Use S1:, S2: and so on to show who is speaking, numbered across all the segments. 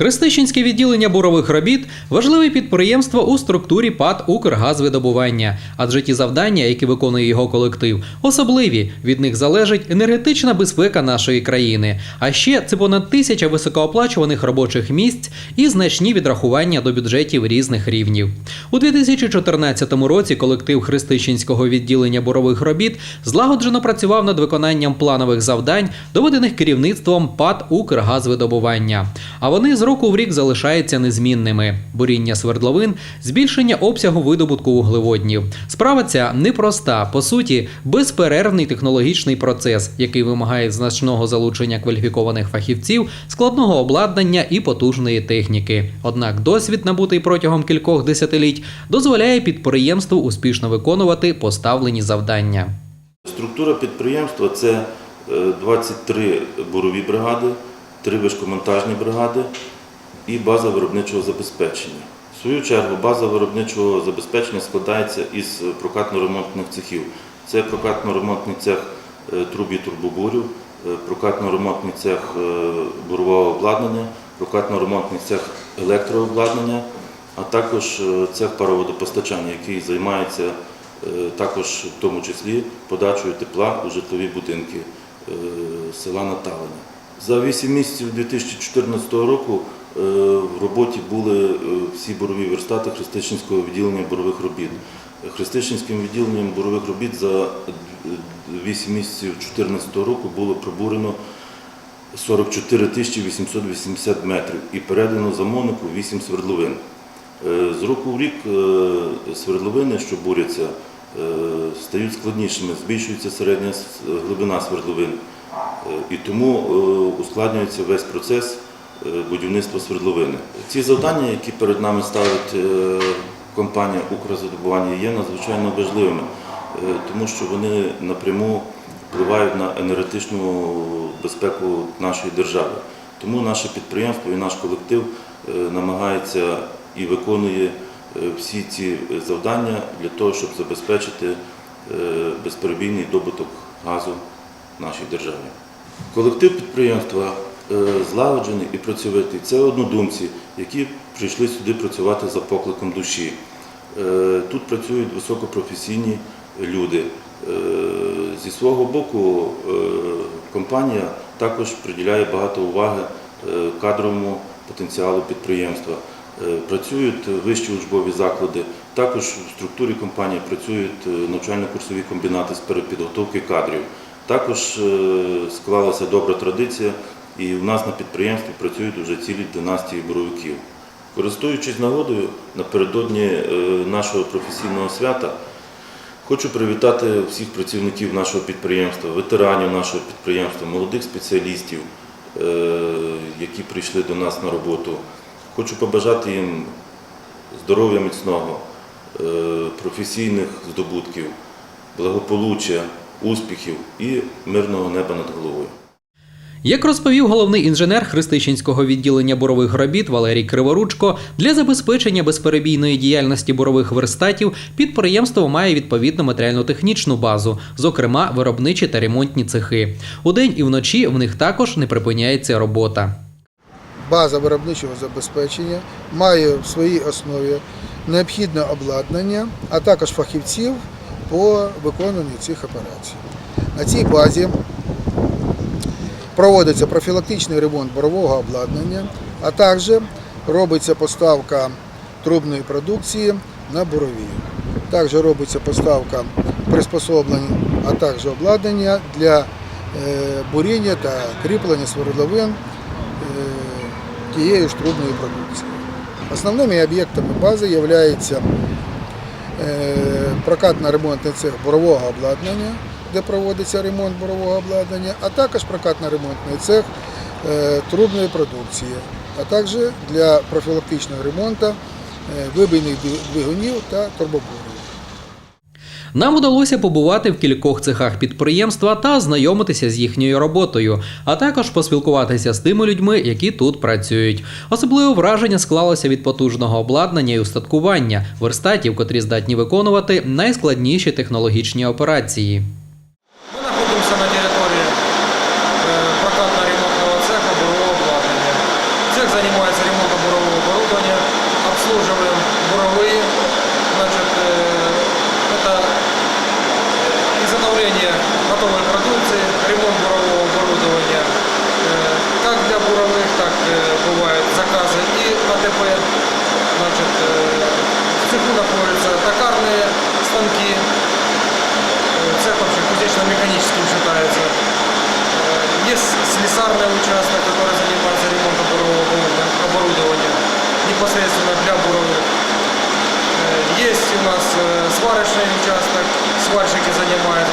S1: Христищенське відділення бурових робіт важливе підприємство у структурі ПАД «Укргазвидобування», адже ті завдання, які виконує його колектив, особливі. Від них залежить енергетична безпека нашої країни. А ще це понад тисяча високооплачуваних робочих місць і значні відрахування до бюджетів різних рівнів. У 2014 році колектив Христищенського відділення бурових робіт злагоджено працював над виконанням планових завдань, доведених керівництвом ПАД «Укргазвидобування». А вони з року в рік залишаються незмінними: буріння свердловин, збільшення обсягу видобутку вуглеводнів. Справа ця непроста, по суті, безперервний технологічний процес, який вимагає значного залучення кваліфікованих фахівців, складного обладнання і потужної техніки. Однак досвід, набутий протягом кількох десятиліть, дозволяє підприємству успішно виконувати поставлені завдання.
S2: Структура підприємства це е, 23 бурові бригади, 3 вишкомонтажні бригади і база виробничого забезпечення. В свою чергу база виробничого забезпечення складається із прокатно-ремонтних цехів. Це прокатно-ремонтний цех е, труб і турбобурів, е, прокатно-ремонтний цех е, бурового обладнання, прокатно-ремонтний цех електрообладнання, а також цех пароводопостачання, який займається також в тому числі подачою тепла у житлові будинки села Наталення. За 8 місяців 2014 року в роботі були е, всі борові верстати Христичинського відділення борових робіт. Христичинським відділенням борових робіт за 8 місяців 2014 року було пробурено 44 тисячі 880 метрів і передано замовнику 8 свердловин. Е, З року в рік е, свердловини, що буряться, е, стають складнішими, збільшується середня глибина свердловин. Е, І тому е, ускладнюється весь процес е, будівництва свердловини. Ці завдання, які перед нами ставить е, компанія «Укрзадобування», є надзвичайно важливими, е, тому що вони напряму впливають на енергетичну безпеку нашої держави. Тому наше підприємство і наш колектив е, намагається і виконує е, всі ці завдання для того, щоб забезпечити е, безперебійний добуток газу в нашій державі. Колектив підприємства е, злагоджений і працьовитий. Це однодумці, які прийшли сюди працювати за покликом душі. Е, Тут працюють високопрофесійні люди. Е, Зі свого боку компанія також приділяє багато уваги кадровому потенціалу підприємства. Працюють вищі учбові заклади. Також в структурі компанії працюють навчально-курсові комбінати з перепідготовки кадрів. Також склалася добра традиція, і в нас на підприємстві працюють вже цілі династії боровиків. Користуючись нагодою напередодні е, нашого професійного свята, хочу привітати всіх працівників нашого підприємства, ветеранів нашого підприємства, молодих спеціалістів, е, які прийшли до нас на роботу. Хочу побажати їм здоров'я міцного, е, професійних здобутків, благополуччя, успіхів і мирного неба над головою.
S1: Як розповів головний інженер Христищенського відділення бурових робіт Валерій Криворучко, для забезпечення безперебійної діяльності бурових верстатів підприємство має відповідну матеріально-технічну базу, зокрема виробничі та ремонтні цехи. Удень і вночі в них також не припиняється робота.
S3: база виробничого забезпечення має в своїй основі необхідне обладнання, а також фахівців по виконанню цих операцій. На цій базі проводиться профілактичний ремонт борового обладнання, а також робиться поставка трубної продукції на борові. Також робиться поставка приспособлень, а також обладнання для е, буріння та кріплення свердловин е, тієї ж трубної продукції. Основними об'єктами бази є прокатно-ремонтний цех бурового обладнання, де проводиться ремонт бурового обладнання, а також прокатно-ремонтний цех е, трубної продукції, а також для профілактичного ремонту е, вибійних двигунів та турбобурів.
S1: Нам удалося побувати в кількох цехах підприємства та ознайомитися з їхньою роботою, а також поспілкуватися з тими людьми, які тут працюють. Особливе враження склалося від потужного обладнання і устаткування верстатів, котрі здатні виконувати найскладніші технологічні операції.
S4: Находятся токарные станки. Э, Цех вообще кузнечно-механическим считается. Э, Есть слесарный участок, который занимается ремонтом бурового оборудования- непосредственно для буровых. Э, Есть у нас сварочный участок, сварщики занимаются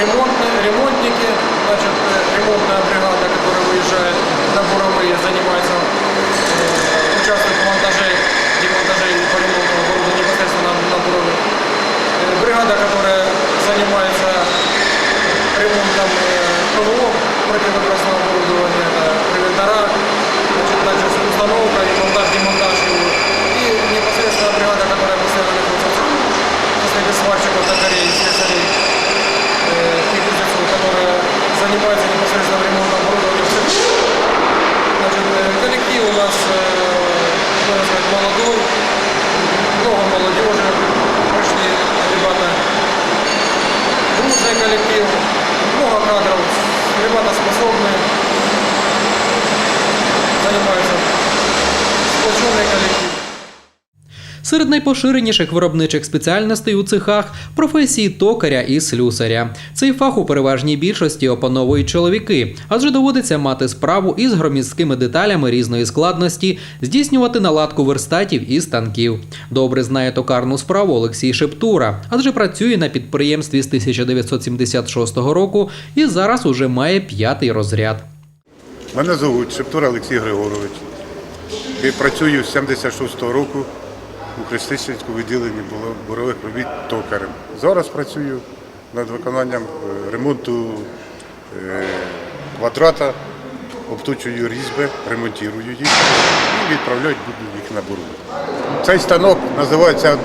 S4: ремонтные, ремонтники, значит, э, ремонтная бригада, которая выезжает на буровые, занимается, э, участвует в
S1: Серед найпоширеніших виробничих спеціальностей у цехах професії токаря і слюсаря. Цей фах у переважній більшості опановують чоловіки, адже доводиться мати справу із громісткими деталями різної складності, здійснювати наладку верстатів і станків. Добре знає токарну справу Олексій Шептура, адже працює на підприємстві з 1976 року і зараз уже має п'ятий розряд.
S5: Мене звуть Шептур Олексій Григорович. Працюю з 76-го року у Христичинському відділенні бурових робіт токарем. Зараз працюю над виконанням е, ремонту е, квадрата, обточую різьби, ремонтую їх і відправляють буду їх на буру. Цей станок називається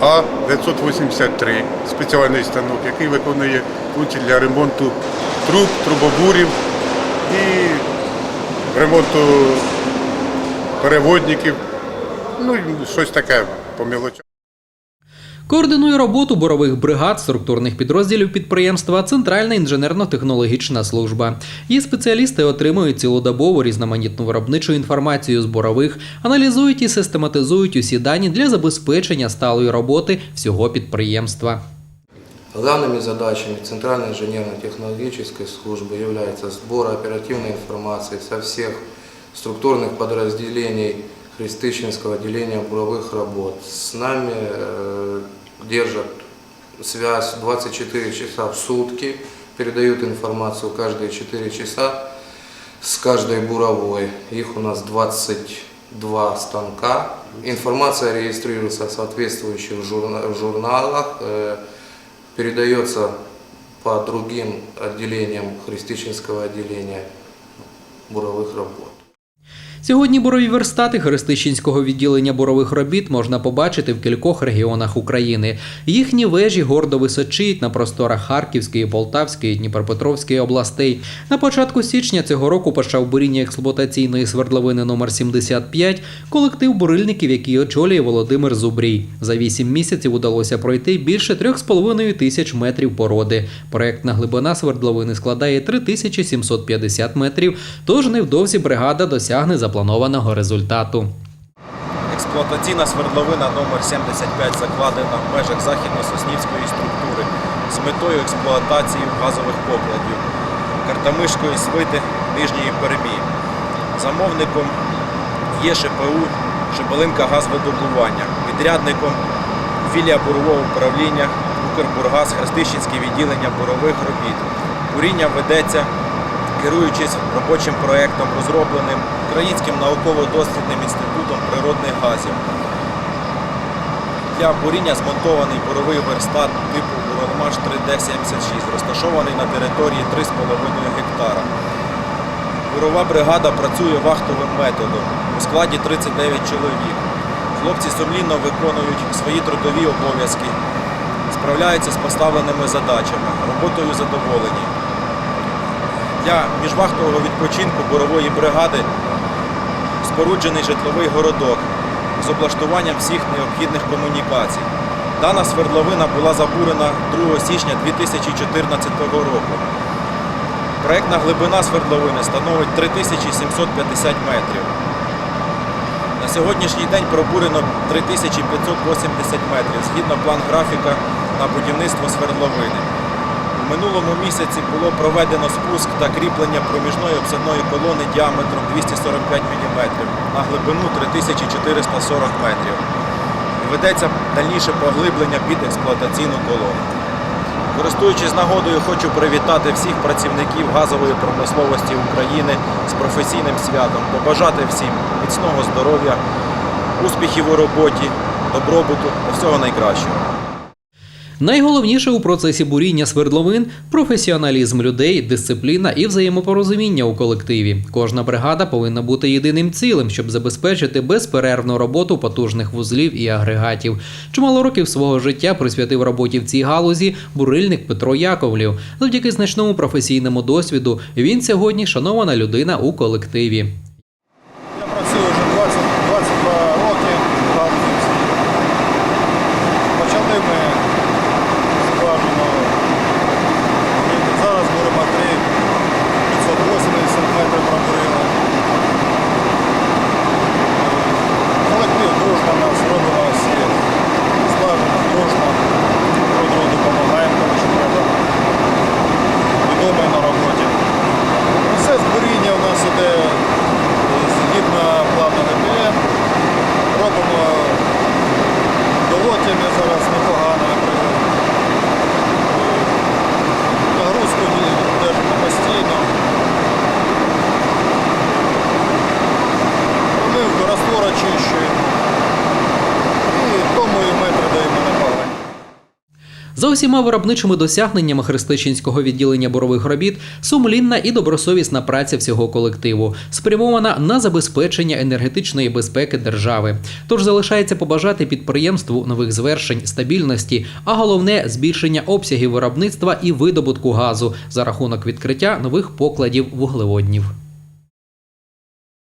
S5: 1А983, спеціальний станок, який виконує функції для ремонту труб, трубобурів і ремонту переводників. Ну, щось таке по мілочам.
S1: Координує роботу бурових бригад структурних підрозділів підприємства Центральна інженерно-технологічна служба. Її спеціалісти отримують цілодобову різноманітну виробничу інформацію з бурових, аналізують і систематизують усі дані для забезпечення сталої роботи всього підприємства.
S6: Главными задачами Центральной инженерно-технологической службы является сбор оперативной информации со всех структурных подразделений Христычинского отделения буровых работ. С нами э, держат связь 24 часа в сутки, передают информацию каждые 4 часа с каждой буровой. Их у нас 22 станка. Информация регистрируется в соответствующих журна- журналах, э, передается по другим отделениям Христичинского отделения буровых работ.
S1: Сьогодні бурові верстати Христищинського відділення бурових робіт можна побачити в кількох регіонах України. Їхні вежі гордо височіють на просторах Харківської, Полтавської, Дніпропетровської областей. На початку січня цього року почав буріння експлуатаційної свердловини номер 75 колектив бурильників, який очолює Володимир Зубрій. За вісім місяців удалося пройти більше 3,5 тисяч метрів породи. Проектна глибина свердловини складає 3750 метрів, тож невдовзі бригада досягне запланованого результату.
S7: Експлуатаційна свердловина номер 75 закладена в межах західно-соснівської структури з метою експлуатації газових покладів Картамишської свити Нижньої Перемії. Замовником є ШПУ Шебелинка газвидобування, підрядником філія бурового управління Укрбургаз Хрестищенське відділення бурових робіт. Куріння ведеться керуючись робочим проєктом, розробленим Українським науково-дослідним інститутом природних газів. Для буріння змонтований буровий верстат типу Уралмаш 3D76, розташований на території 3,5 гектара. Бурова бригада працює вахтовим методом у складі 39 чоловік. Хлопці сумлінно виконують свої трудові обов'язки, справляються з поставленими задачами, роботою задоволені. Для міжвахтового відпочинку бурової бригади споруджений житловий городок з облаштуванням всіх необхідних комунікацій. Дана свердловина була забурена 2 січня 2014 року. Проектна глибина свердловини становить 3750 метрів. На сьогоднішній день пробурено 3580 метрів згідно план графіка на будівництво свердловини. Минулому місяці було проведено спуск та кріплення проміжної обсадної колони діаметром 245 мм на глибину 3440 метрів. Ведеться дальніше поглиблення під експлуатаційну колону. Користуючись нагодою, хочу привітати всіх працівників газової промисловості України з професійним святом, побажати всім міцного здоров'я, успіхів у роботі, добробуту та всього найкращого.
S1: Найголовніше у процесі буріння свердловин професіоналізм людей, дисципліна і взаємопорозуміння у колективі. Кожна бригада повинна бути єдиним цілим, щоб забезпечити безперервну роботу потужних вузлів і агрегатів. Чимало років свого життя присвятив роботі в цій галузі бурильник Петро Яковлів. Завдяки значному професійному досвіду він сьогодні шанована людина у колективі. За усіма виробничими досягненнями Христичинського відділення борових робіт сумлінна і добросовісна праця всього колективу, спрямована на забезпечення енергетичної безпеки держави. Тож залишається побажати підприємству нових звершень, стабільності, а головне збільшення обсягів виробництва і видобутку газу за рахунок відкриття нових покладів вуглеводнів.